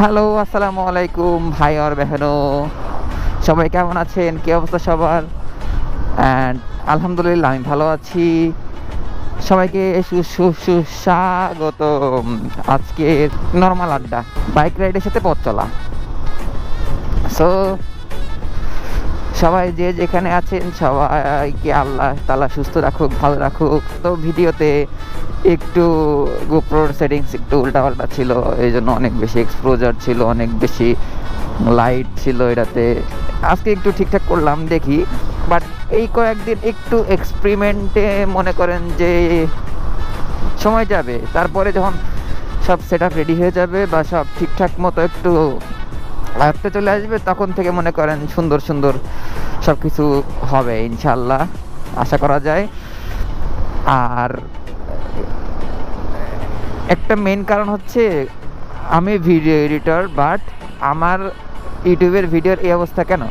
Hello, আসসালামু আলাইকুম, ভাই আর বেহেনো। সবাই কেমন আছেন? কী অবস্থা সবার? অ্যান্ড আলহামদুলিল্লাহ, আমি ভালো আছি। সবাইকে সুস্বাগত আজকে নর্মাল আড্ডা বাইক রাইডের সাথে পথ চলা। সো সবাই যে যেখানে আছেন, সবাইকে আল্লাহ তালা সুস্থ রাখুক, ভালো রাখুক। তো ভিডিওতে একটু গোপ্রোর সেটিংস একটু উল্টাপাল্টা ছিল এই জন্য অনেক বেশি এক্সপোজার ছিল, অনেক বেশি লাইট ছিল এটাতে। আজকে একটু ঠিকঠাক করলাম দেখি বাট এই কয়েকদিন একটু এক্সপেরিমেন্টে মনে করেন যে সময় যাবে। তারপরে যখন সব সেট রেডি হয়ে যাবে বা সব ঠিকঠাক মতো একটু আয়ত্তে চলে আসবে, তখন থেকে মনে করেন সুন্দর সুন্দর সব কিছু হবে ইনশাল্লাহ, আশা করা যায়। আর একটা মেন কারণ হচ্ছে, আমি ভিডিও এডিটর বাট আমার ইউটিউবের ভিডিওর এই অবস্থা কেন?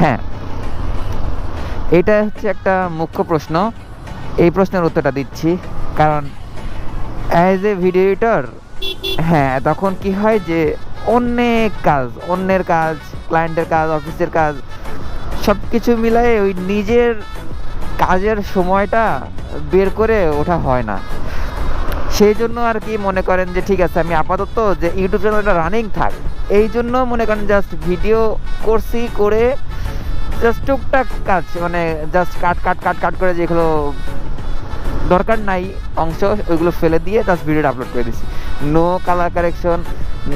হ্যাঁ। এটা হচ্ছে একটা মুখ্য প্রশ্ন। এই প্রশ্নের উত্তরটা দিচ্ছি। কারণ অ্যাজ এ ভিডিও এডিটর হ্যাঁ তখন কি হয় যে অনেক কাজ, অন্যের কাজ ক্লায়েন্টের কাজ অফিসের কাজ সব কিছু মিলাই ওই নিজের কাজের সময়টা বের করে ওঠা হয় না। সেই জন্য আর কি মনে করেন যে ঠিক আছে, আমি আপাতত যে ইউটিউব চ্যানেলটা রানিং থাক, এই জন্য মনে করেন জাস্ট ভিডিও করছি করে জাস্ট টুকটাক কাজ মানে জাস্ট কাট কাট কাট কাট করে যেগুলো দরকার নাই অংশ, ওইগুলো ফেলে দিয়ে জাস্ট ভিডিওটা আপলোড করে দিছি। নো কালার কারেকশন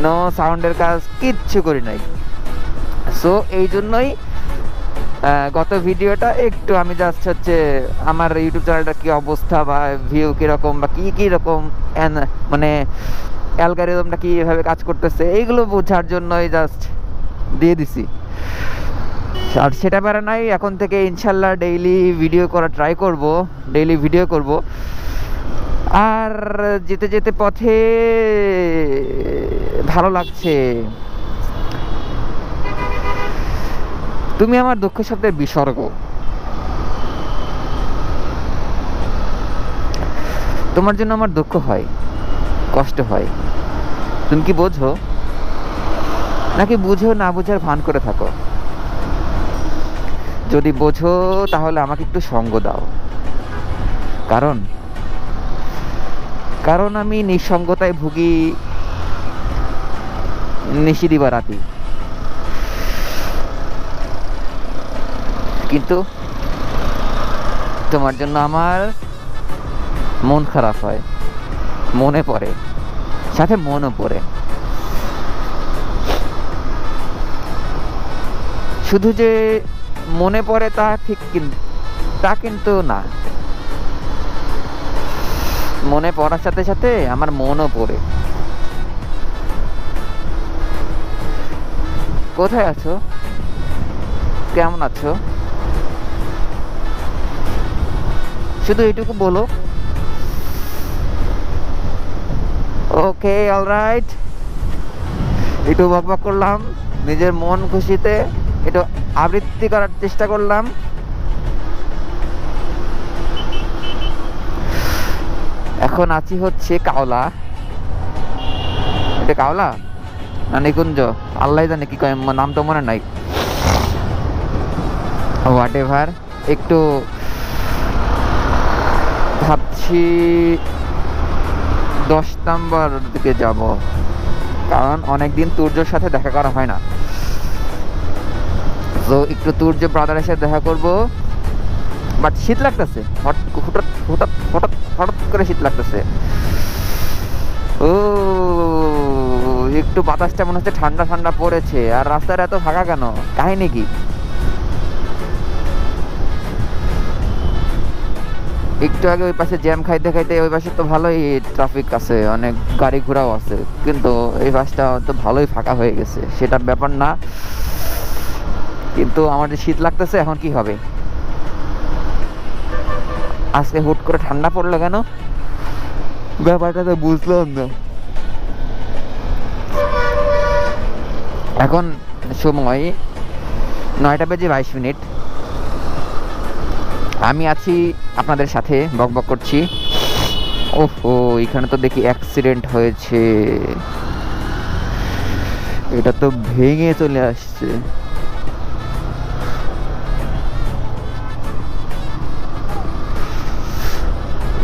নো সাউন্ডের কাজ, কিচ্ছু করি নাই। সো এই জন্যই গত ভিডিওটা একটু আমি জাস্ট হচ্ছে আমার ইউটিউব চ্যানেলটা কি অবস্থা বা ভিউ কীরকম বা কী কী রকম মানে অ্যালগারিদমটা কীভাবে কাজ করতেছে, এইগুলো বোঝার জন্যই জাস্ট দিয়ে দিছি। আর সেটা পারে নাই, এখন থেকে ইনশাল্লাহ ডেইলি ভিডিও করা ট্রাই করব ডেইলি ভিডিও করব। আর যেতে যেতে পথে ভালো লাগছে। তুমি আমার দুঃখ শব্দের বিসর্গ। তোমার জন্য আমার দুঃখ হয়, কষ্ট হয়। তুমি কি বোঝো? নাকি বুঝো, না বুঝার ভান করে থাকো? যদি বোঝো, তাহলে আমাকে একটু সঙ্গ দাও। কারণ কারণ আমি নিঃসঙ্গতায় ভুগি নিশি দিবা রাতি। কিন্তু তোমার জন্য আমার মন খারাপ হয়। মনে পড়ে। সাথে মনও পড়ে। শুধু যে মনে পড়ে তা ঠিক কিন্তু তা কিন্তু না। মনে পড়ার সাথে সাথে আমার মনও পড়ে। কোথায় আছো? কেমন আছো? শুধু এইটুকু বলো। ওকে অলরাইট একটু বকবক করলাম, নিজের মন খুশিতে একটু আবৃত্তি করার চেষ্টা করলাম। এখন আছি হচ্ছে কাওলা। এটা কাওলা? না নিকুঞ্জ? আল্লাহ জানে কি কয়, নাম তো মনে নাই। হোয়াট এভার একটু ভাবছি দশ নম্বর দিকে যাব। কারণ অনেকদিন তুর্যর সাথে দেখা করা হয় না। তো একটু তুর্য ব্রাদারের সাথে দেখা করব। বাট শীত লাগতেছে। হঠাৎ হঠাৎ হঠাৎ হঠাৎ করে শীত লাগতেছে। ও, একটু বাতাসটা মনে হচ্ছে ঠান্ডা ঠান্ডা পড়েছে। আর রাস্তাটা এত ফাঁকা কেন? কাহিনী কি? একটু আগে ওই পাশে জ্যাম খাইতে খাইতে ওই পাশে তো ভালোই ট্রাফিক আছে, অনেক গাড়ি ঘোড়াও আছে, কিন্তু এই পাশটা তো ভালোই ফাঁকা হয়ে গেছে সেটা ব্যাপার না। কিন্তু আমাদের শীত লাগতেছে, এখন কি হবে? আজকে হুট করে ঠান্ডা পড়ল কেন? ব্যাপারটা তো বুঝলাম না। এখন সময় নয়টা বেজে বাইশ মিনিট। আমি আছি আপনাদের সাথে বকবক করছি। ওহো, এখানে তো দেখি অ্যাক্সিডেন্ট হয়েছে। এটা তো ভেঙে চলে আসছে।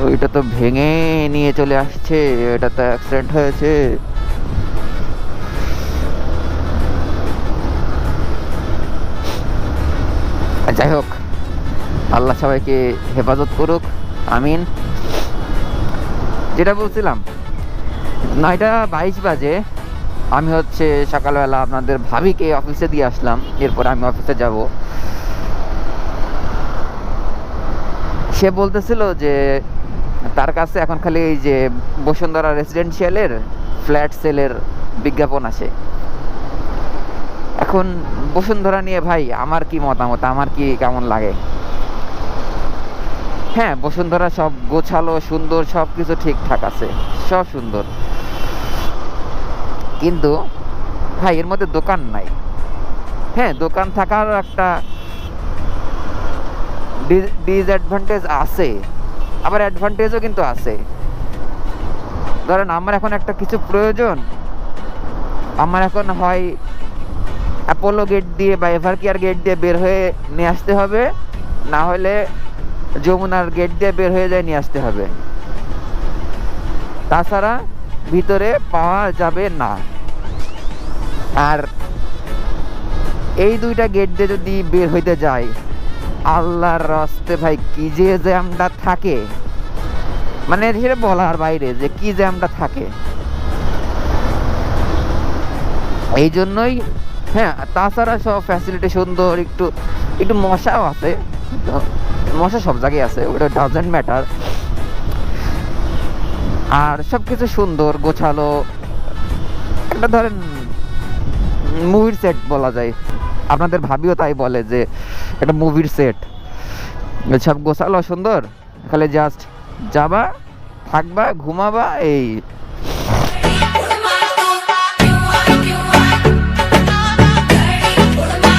ওইটা তো ভেঙে নিয়ে চলে আসছে, এটা তো অ্যাক্সিডেন্ট হয়েছে। যাই হোক আল্লাহ সবাইকে হেফাজত করুক, আমিন। যেটা বলছিলাম, নয়টা বাইশ বাজে, আমি হচ্ছে সকালবেলা আপনাদের ভাবিকে অফিসে দিয়ে আসলাম, এরপর আমি অফিসে যাব। সে বলতেছিল যে, তার কাছে এখন খালি এই যে বসুন্ধরা রেসিডেন্সিয়ালের ফ্ল্যাট সেলের বিজ্ঞাপন আসে এখন বসুন্ধরা নিয়ে ভাই, আমার কি মতামত? আমার কি কেমন লাগে? হ্যাঁ বসুন্ধরা সব গোছালো, সুন্দর সব কিছু ঠিকঠাক আছে, সব সুন্দর। কিন্তু, ভাই, এর মধ্যে দোকান নাই। হ্যাঁ দোকান থাকার একটা ডিসঅ্যাডভান্টেজ আছে, আবার অ্যাডভান্টেজও কিন্তু আছে। ধরেন, আমার এখন একটা কিছু প্রয়োজন। আমার এখন হয় অ্যাপোলো গেট দিয়ে বা এভার কেয়ার গেট দিয়ে বের হয়ে নিয়ে আসতে হবে। না হলে যমুনার গেট দিয়ে বের হয়ে যায়, নিয়ে আসতে হবে। তাছাড়া ভিতরে পাওয়া যাবে না। আর এই দুইটা গেট দিয়ে যদি বের হইতে যায় আল্লাহর রাস্তে ভাই, কি যে জ্যামটা থাকে। মানে সেটা বলার বাইরে যে কি জ্যামটা থাকে। এই জন্যই হ্যাঁ তাছাড়া সব ফ্যাসিলিটি সুন্দর, একটু একটু মশাও আছে। মশা সব জায়গায় আছে, ওটা ডাজেন্ট ম্যাটার আর সব কিছু সুন্দর, গোছালো। একটা ধরেন মুভির সেট বলা যায়। আপনাদের ভাবিও তাই বলে যে একটা মুভির সেট সব গোছালো, সুন্দর। খালি জাস্ট যাবা, থাকবা, ঘুমাবা, এই